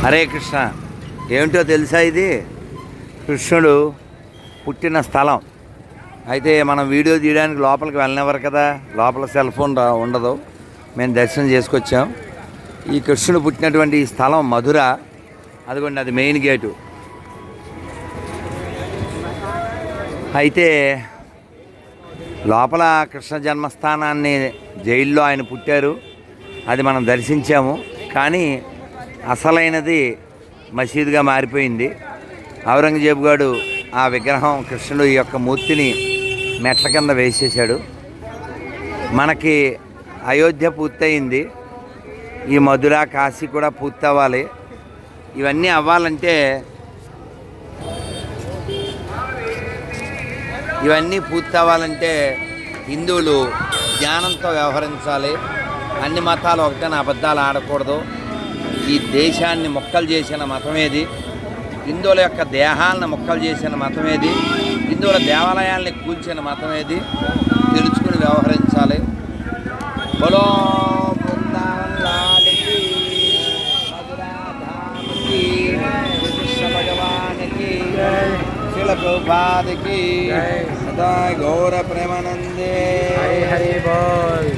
హరే కృష్ణ. ఏమిటో తెలుసా ఇది? కృష్ణుడు పుట్టిన స్థలం. అయితే మనం వీడియో తీయడానికి లోపలికి వెళ్ళనివ్వరు కదా. లోపల సెల్ ఫోన్ రా- ఉండదు. మేము దర్శనం చేసుకొచ్చాం. ఈ కృష్ణుడు పుట్టినటువంటి ఈ స్థలం మధుర. అదిగోండి అది మెయిన్ గేటు. అయితే లోపల కృష్ణ జన్మస్థానాన్ని జైల్లో ఆయన పుట్టారు. అది మనం దర్శించాము. కానీ అసలైనది మసీదుగా మారిపోయింది. ఔరంగజేబు గారు ఆ విగ్రహం కృష్ణుడు యొక్క మూర్తిని మెట్ల కింద వేసేసాడు మనకి అయోధ్య పూర్తయింది. ఈ మధుర కాశీ కూడా పూర్తి అవ్వాలి ఇవన్నీ అవ్వాలంటే ఇవన్నీ పూర్తి అవ్వాలంటే హిందువులు జ్ఞానంతో వ్యవహరించాలి. అన్ని మతాలు ఒకటే అబద్ధాలు ఆడకూడదు. ఈ దేశాన్ని మొక్కలు చేసిన మతం ఏది హిందువుల యొక్క దేహాలను మొక్కలు చేసిన మతం ఏది హిందువుల దేవాలయాల్ని కూల్చిన మతం ఏది తెలుసుకుని వ్యవహరించాలి. బలో భగవానికి శిల ప్రభుపాదికి సదా గౌర ప్రేమానందే. హరి హరి బోల్.